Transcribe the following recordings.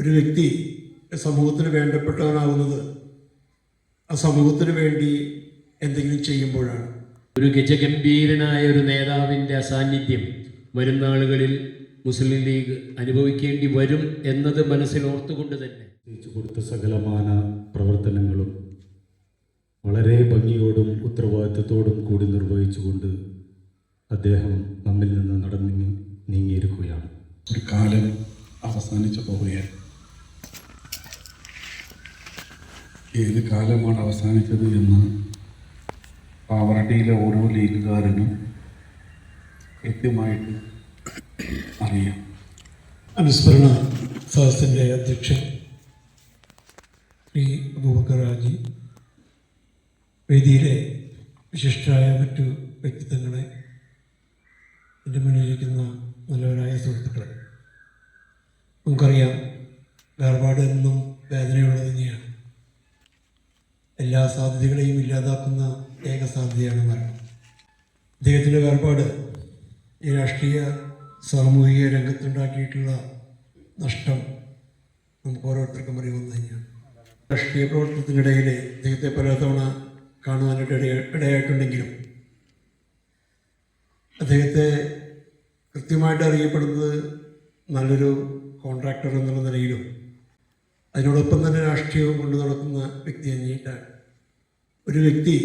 ഒരു വ്യക്തി സമൂഹത്തിന് വേണ്ടപ്പെട്ടവനാകുന്നത് ആ സമൂഹത്തിന് വേണ്ടി എന്തെങ്കിലും ചെയ്യുമ്പോഴാണ്. ഒരു ഗജഗംഭീരനായ ഒരു നേതാവിന്റെ അസാന്നിധ്യം വരും നാളുകളിൽ മുസ്ലിം ലീഗ് അനുഭവിക്കേണ്ടി വരും എന്നത് മനസ്സിലോർത്തുകൊണ്ട് തന്നെ. കൊടുത്ത സകലമാന പ്രവർത്തനങ്ങളും വളരെ ഭംഗിയോടും ഉത്തരവാദിത്തത്തോടും കൂടി നിർവഹിച്ചുകൊണ്ട് അദ്ദേഹം നമ്മിൽ നിന്ന് നടന്നു നീങ്ങിയിരിക്കുകയാണ്. ഒരു കാലം അവസാനിച്ചു പോവുകയാണ് ഏത് കാലമാണ് അവസാനിച്ചത് എന്ന് പാവറട്ടിയിലെ ഓരോ ലീഗുകാരനും കൃത്യമായിട്ട് അറിയാം. അനുസ്മരണ സദസ്സിന്റെ അധ്യക്ഷൻ ശ്രീ അബൂബക്കറാജി വേദിയിലെ വിശിഷ്ടരായ മറ്റു വ്യക്തിത്വങ്ങളെ എന്റെ മുന്നിലിരിക്കുന്ന നല്ലവരായ സുഹൃത്തുക്കളെ നമുക്കറിയാം വേർപാട് എന്നും വേദനയുള്ളത് സാധ്യതകളെയും ഇല്ലാതാക്കുന്ന ഏക സാധ്യതയാണ് മരണം. അദ്ദേഹത്തിന്റെ വേർപാട് ഈ രാഷ്ട്രീയ സാമൂഹിക രംഗത്തുണ്ടാക്കിയിട്ടുള്ള നഷ്ടം നമുക്ക് ഓരോരുത്തർക്കും അറിയുന്നത് തന്നെയാണ്. രാഷ്ട്രീയ പ്രവർത്തനത്തിനിടയിൽ അദ്ദേഹത്തെ പലതവണ കാണുവാനായിട്ട് ഇടയ ഇടയായിട്ടുണ്ടെങ്കിലും അദ്ദേഹത്തെ കൃത്യമായിട്ട് അറിയപ്പെടുന്നത് നല്ലൊരു കോൺട്രാക്ടർ എന്നുള്ള നിലയിലും അതിനോടൊപ്പം തന്നെ രാഷ്ട്രീയവും കൊണ്ടു നടക്കുന്ന വ്യക്തി തന്നെയിട്ടാണ്. ഒരു വ്യക്തി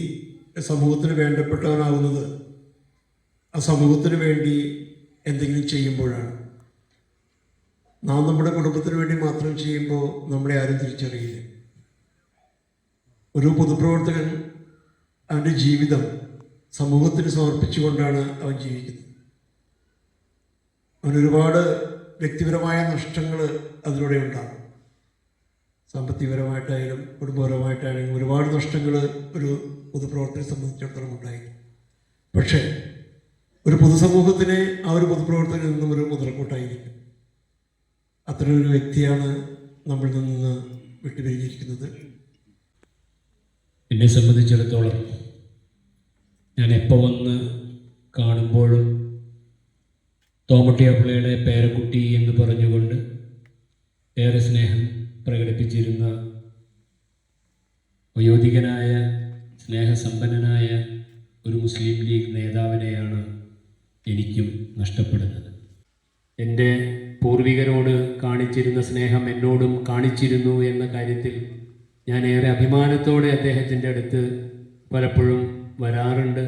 സമൂഹത്തിന് വേണ്ടപ്പെട്ടവനാകുന്നത് ആ സമൂഹത്തിന് വേണ്ടി എന്തെങ്കിലും ചെയ്യുമ്പോഴാണ്. നാം നമ്മുടെ കുടുംബത്തിന് വേണ്ടി മാത്രം ചെയ്യുമ്പോൾ നമ്മളെ ആരും തിരിച്ചറിയില്ല. ഒരു പൊതുപ്രവർത്തകൻ അവന്റെ ജീവിതം സമൂഹത്തിന് സമർപ്പിച്ചുകൊണ്ടാണ് അവൻ ജീവിക്കുന്നത്. അവനൊരുപാട് വ്യക്തിപരമായ നഷ്ടങ്ങൾ അതിലൂടെ ഉണ്ടാകും. സാമ്പത്തികപരമായിട്ടായാലും കുടുംബപരമായിട്ടായാലും ഒരുപാട് നഷ്ടങ്ങൾ ഒരു പൊതുപ്രവർത്തനെ സംബന്ധിച്ചിടത്തോളം ഉണ്ടായി പക്ഷേ ഒരു പൊതുസമൂഹത്തിന് ആ ഒരു പൊതുപ്രവർത്തകനിൽ നിന്നും ഒരു മുതൽക്കൂട്ടായിരിക്കും. അത്രയൊരു വ്യക്തിയാണ് നമ്മളിൽ നിന്ന് വിട്ടുപിരിഞ്ഞിരിക്കുന്നത്. എന്നെ സംബന്ധിച്ചിടത്തോളം ഞാൻ എപ്പോൾ വന്ന് കാണുമ്പോഴും തോമട്ടിയാപ്പിള്ളയുടെ പേരക്കുട്ടി എന്ന് പറഞ്ഞുകൊണ്ട് ഏറെ സ്നേഹം പ്രകടിപ്പിച്ചിരുന്ന വയോധികനായ സ്നേഹസമ്പന്നനായ ഒരു മുസ്ലിം ലീഗ് നേതാവിനെയാണ് എനിക്കും നഷ്ടപ്പെടുന്നത്. എന്റെ പൂർവികരോട് കാണിച്ചിരുന്ന സ്നേഹം എന്നോടും കാണിച്ചിരുന്നു എന്ന കാര്യത്തിൽ ഞാൻ ഏറെ അഭിമാനത്തോടെ അദ്ദേഹത്തിന്റെ അടുത്ത് പലപ്പോഴും വരാറുണ്ട്.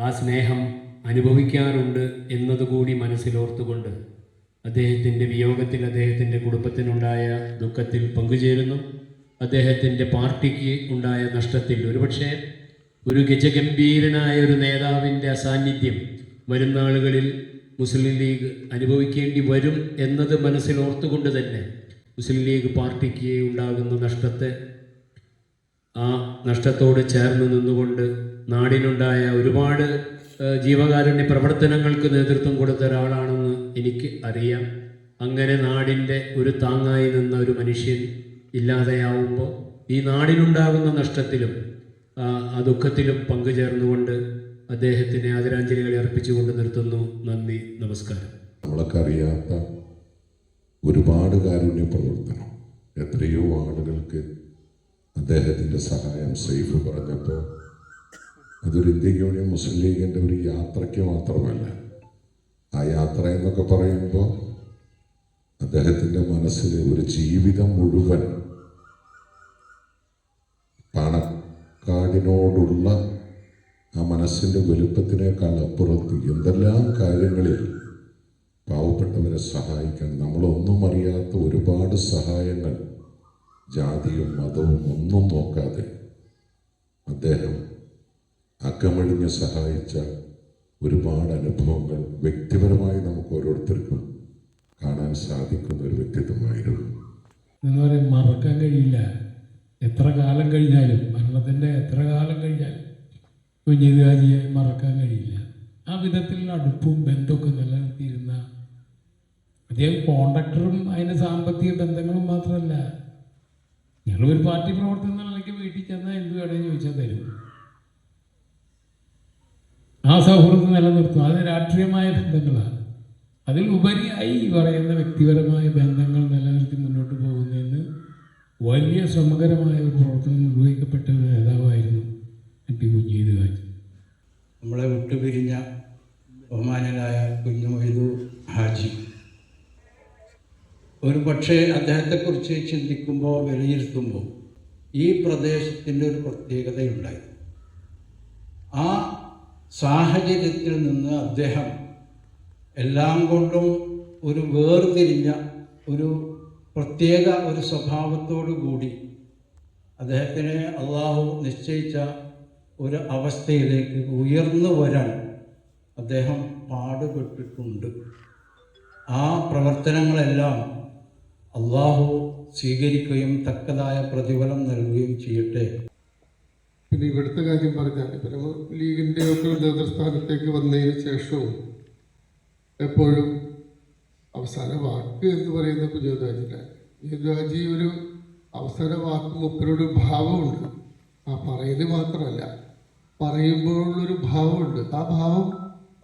ആ സ്നേഹം അനുഭവിക്കാറുണ്ട് എന്നതുകൂടി മനസ്സിലോർത്തുകൊണ്ട് അദ്ദേഹത്തിന്റെ വിയോഗത്തിൽ അദ്ദേഹത്തിന്റെ കുടുംബത്തിനുണ്ടായ ദുഃഖത്തിൽ പങ്കുചേരുന്നു. അദ്ദേഹത്തിന്റെ പാർട്ടിക്ക് ഉണ്ടായ നഷ്ടത്തിൽ ഒരുപക്ഷെ ഒരു ഗജഗംഭീരനായ ഒരു നേതാവിന്റെ അസാന്നിധ്യം വരും നാളുകളിൽ മുസ്ലിം ലീഗ് അനുഭവിക്കേണ്ടി വരും എന്നത് മനസ്സിലോർത്തുകൊണ്ട് തന്നെ മുസ്ലിം ലീഗ് പാർട്ടിക്ക് ഉണ്ടാകുന്ന നഷ്ടത്തെ ആ നഷ്ടത്തോട് ചേർന്ന് നിന്നുകൊണ്ട് നാടിനുണ്ടായ ഒരുപാട് ജീവകാരുണ്യ പ്രവർത്തനങ്ങൾക്ക് നേതൃത്വം കൊടുത്ത ഒരാളാണെന്ന് എനിക്ക് അറിയാം. അങ്ങനെ നാടിന്റെ ഒരു താങ്ങായി നിന്ന ഒരു മനുഷ്യൻ ഇല്ലാതെയാവുമ്പോൾ ഈ നാടിനുണ്ടാകുന്ന നഷ്ടത്തിലും ആ, ദുഃഖത്തിലും പങ്കുചേർന്നുകൊണ്ട് അദ്ദേഹത്തിന് ആദരാഞ്ജലികൾ അർപ്പിച്ചുകൊണ്ട് നിർത്തുന്നു. നന്ദി. നമസ്കാരം. നമ്മളൊക്കെ അറിയാത്ത ഒരുപാട് കാരുണ്യ പ്രവർത്തനം. എത്രയോ ആളുകൾക്ക് അദ്ദേഹത്തിന്റെ സഹായം സേഫ് പറഞ്ഞപ്പോൾ അതൊരു ഇന്ത്യൻ യൂണിയൻ മുസ്ലിം ലീഗിന്റെ ഒരു യാത്രയ്ക്ക് മാത്രമല്ല യാത്ര എന്നൊക്കെ പറയുമ്പോൾ അദ്ദേഹത്തിന്റെ മനസ്സിൽ ഒരു ജീവിതം മുഴുവൻ പണക്കാടിനോടുള്ള ആ മനസ്സിന്റെ വലുപ്പത്തിനേക്കാൾ അപ്പുറത്ത് എന്തെല്ലാം കാര്യങ്ങളിൽ പാവപ്പെട്ടവരെ സഹായിക്കാൻ നമ്മളൊന്നും അറിയാത്ത ഒരുപാട് സഹായങ്ങൾ ജാതിയും മതവും ഒന്നും നോക്കാതെ അദ്ദേഹം അക്കമഴിഞ്ഞ് സഹായിച്ച ഒരുപാട് അനുഭവങ്ങൾ വ്യക്തിപരമായി നമുക്ക് ഓരോരുത്തർക്കും കാണാൻ സാധിക്കുന്ന ഒരു വ്യക്തിത്വമായിരുന്നു. എന്ന് പറയും മറക്കാൻ കഴിയില്ല. എത്ര കാലം കഴിഞ്ഞാലും മരണത്തിന്റെ എത്ര കാലം കഴിഞ്ഞാലും കുഞ്ഞിതാജിയെ മറക്കാൻ കഴിയില്ല. ആ വിധത്തിലുള്ള അടുപ്പും ബന്ധമൊക്കെ നിലനിർത്തിയിരുന്ന അദ്ദേഹം കോൺട്രാക്ടറും അതിന്റെ സാമ്പത്തിക ബന്ധങ്ങളും മാത്രമല്ല ഞങ്ങൾ ഒരു പാർട്ടി പ്രവർത്തനം നിലയ്ക്ക് വീട്ടിൽ ചെന്നാൽ എന്ത് വേണമെന്ന് ചോദിച്ചാൽ തരും. ആ സൗഹൃദം നിലനിർത്തും. അത് രാഷ്ട്രീയമായ ബന്ധങ്ങളാണ്. അതിൽ ഉപരിയായി ഈ പറയുന്ന വ്യക്തിപരമായ ബന്ധങ്ങൾ നിലനിർത്തി മുന്നോട്ട് പോകുന്നതിന് വലിയ സമഗ്രമായ ഒരു പ്രവർത്തനം നിർവഹിക്കപ്പെട്ട ഒരു നേതാവായിരുന്നു എൻ പി ഹാജി കാജി നമ്മളെ വിട്ടുപിരിഞ്ഞ ബഹുമാനനായ കുഞ്ഞു മൊയ്തു ഹാജി. ഒരു പക്ഷേ അദ്ദേഹത്തെക്കുറിച്ച് ചിന്തിക്കുമ്പോൾ വിലയിരുത്തുമ്പോൾ ഈ പ്രദേശത്തിന്റെ ഒരു പ്രത്യേകതയുണ്ടായിരുന്നു. ആ സാഹചര്യത്തിൽ നിന്ന് അദ്ദേഹം എല്ലാം കൊണ്ടും ഒരു വേർതിരിഞ്ഞ ഒരു പ്രത്യേക ഒരു സ്വഭാവത്തോടു കൂടി അദ്ദേഹത്തിന് അള്ളാഹു നിശ്ചയിച്ച ഒരു അവസ്ഥയിലേക്ക് ഉയർന്നു വരാൻ അദ്ദേഹം പാടുപെട്ടിട്ടുണ്ട്. ആ പ്രവർത്തനങ്ങളെല്ലാം അള്ളാഹു സ്വീകരിക്കുകയും തക്കതായ പ്രതിഫലം നൽകുകയും ചെയ്യട്ടെ. പിന്നെ ഇവിടുത്തെ കാര്യം പറഞ്ഞാൽ ഇപ്പം നമ്മൾ ലീഗിന്റെ ഒക്കെ നേതൃസ്ഥാനത്തേക്ക് വന്നതിന് ശേഷവും എപ്പോഴും അവസാന വാക്ക് എന്ന് പറയുന്ന കുഞ്ഞുരാജിനാണ് കുഞ്ഞുരാജി ഒരു അവസാന വാക്ക് മുപ്പരോട് ഭാവമുണ്ട്. ആ പറയൽ മാത്രമല്ല പറയുമ്പോഴുള്ളൊരു ഭാവമുണ്ട്. ആ ഭാവം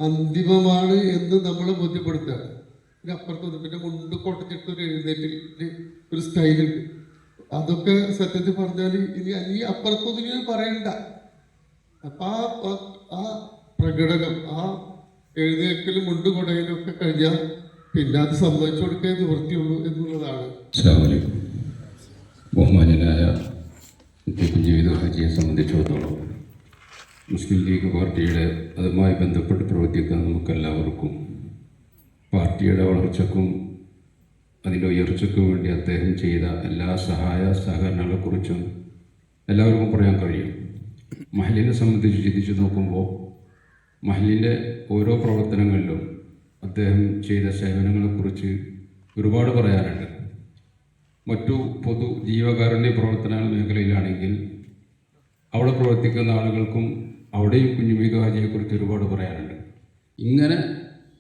അന്തിമമാണ് എന്ന് നമ്മൾ ബോധ്യപ്പെടുത്തുകയാണ് പിന്നെ അപ്പുറത്തൊന്നും പിന്നെ മുണ്ട് കൊട്ടച്ചിട്ട് ഒരു എഴുന്നേറ്റിൽ ഒരു സ്റ്റൈലുണ്ട് അതൊക്കെ സത്യത്തിൽ പറഞ്ഞാൽ ഇനി അനി അപ്പുറത്തൊന്നും പറയണ്ട. അപ്പൊ ആ ആ- പ്രകടനം ആ എഴുതിയേക്കലും മുണ്ട് കൊടയിലും ഒക്കെ കഴിഞ്ഞാൽ പിന്നെ അത് സമ്മതിച്ചു കൊടുക്കേ നിവൃത്തിയുള്ളൂ എന്നുള്ളതാണ്. ബഹുമാനായ ജീവിത ഹാജിയെ സംബന്ധിച്ചിടത്തോളം മുസ്ലിം ലീഗ് പാർട്ടിയുടെ അതുമായി ബന്ധപ്പെട്ട് പ്രവർത്തിക്കാൻ നമുക്കെല്ലാവർക്കും പാർട്ടിയുടെ വളർച്ചക്കും അതിന്റെ ഉയർച്ചയ്ക്ക് വേണ്ടി അദ്ദേഹം ചെയ്ത എല്ലാ സഹായ സഹകരണങ്ങളെക്കുറിച്ചും എല്ലാവർക്കും പറയാൻ കഴിയും. മഹലിനെ സംബന്ധിച്ച് ചിന്തിച്ച് നോക്കുമ്പോൾ മഹലിന്റെ ഓരോ പ്രവർത്തനങ്ങളിലും അദ്ദേഹം ചെയ്ത സേവനങ്ങളെക്കുറിച്ച് ഒരുപാട് പറയാനുണ്ട് മറ്റു പൊതു ജീവകാരുണ്യ പ്രവർത്തന മേഖലയിലാണെങ്കിൽ അവിടെ പ്രവർത്തിക്കുന്ന ആളുകൾക്കും അവിടെയും കുഞ്ഞുമീക ഹാജിയെക്കുറിച്ച് ഒരുപാട് പറയാനുണ്ട് ഇങ്ങനെ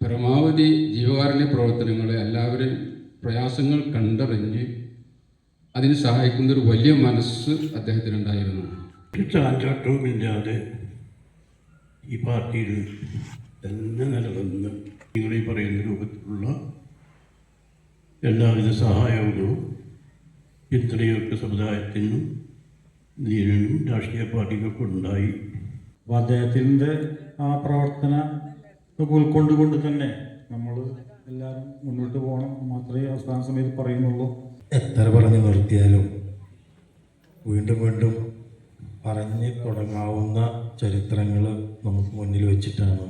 പരമാവധി ജീവകാരുണ്യ പ്രവർത്തനങ്ങളെ എല്ലാവരെയും പ്രയാസങ്ങൾ കണ്ടറിഞ്ഞ് അതിന് സഹായിക്കുന്ന ഒരു വലിയ മനസ്സ് അദ്ദേഹത്തിനുണ്ടായിരുന്നു. ഇല്ലാതെ ഈ പാർട്ടിയിൽ തന്നെ നിലനിന്ന് നിങ്ങൾ ഈ പറയുന്ന രൂപത്തിലുള്ള എല്ലാവിധ സഹായങ്ങളും പിന്തുണയൊക്കെ സമുദായത്തിനും നേരിടും രാഷ്ട്രീയ പാർട്ടികൾക്കും ഉണ്ടായി അപ്പോൾ അദ്ദേഹത്തിന്റെ ആ പ്രവർത്തന ഉൾക്കൊണ്ടുകൊണ്ട് തന്നെ നമ്മൾ എല്ലാവരും മുന്നോട്ട് പോകണം മാത്രമേ അവസാന സമയത്ത് പറയുന്നുള്ളൂ. എത്ര പറഞ്ഞു നിർത്തിയാലും വീണ്ടും വീണ്ടും പറഞ്ഞ് തുടങ്ങാവുന്ന ചരിത്രങ്ങൾ നമുക്ക് മുന്നിൽ വെച്ചിട്ടാണ്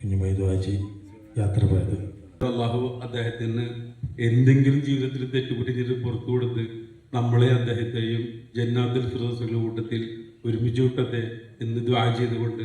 കുഞ്ഞുമൈദ്വാജി യാത്ര പോയത്. അള്ളാഹു അദ്ദേഹത്തിന് എന്തെങ്കിലും ജീവിതത്തിൽ തെറ്റുപിടിച്ചിട്ട് ചെയ്ത് പുറത്തു കൊടുത്ത് നമ്മളെ അദ്ദേഹത്തെയും ജന്നാത്തുൽ ഫിറോസിന്റെ കൂട്ടത്തിൽ ഒരുമിച്ച് വിട്ടത്തെ എന്ന് ദ്വാ ചെയ്തുകൊണ്ട്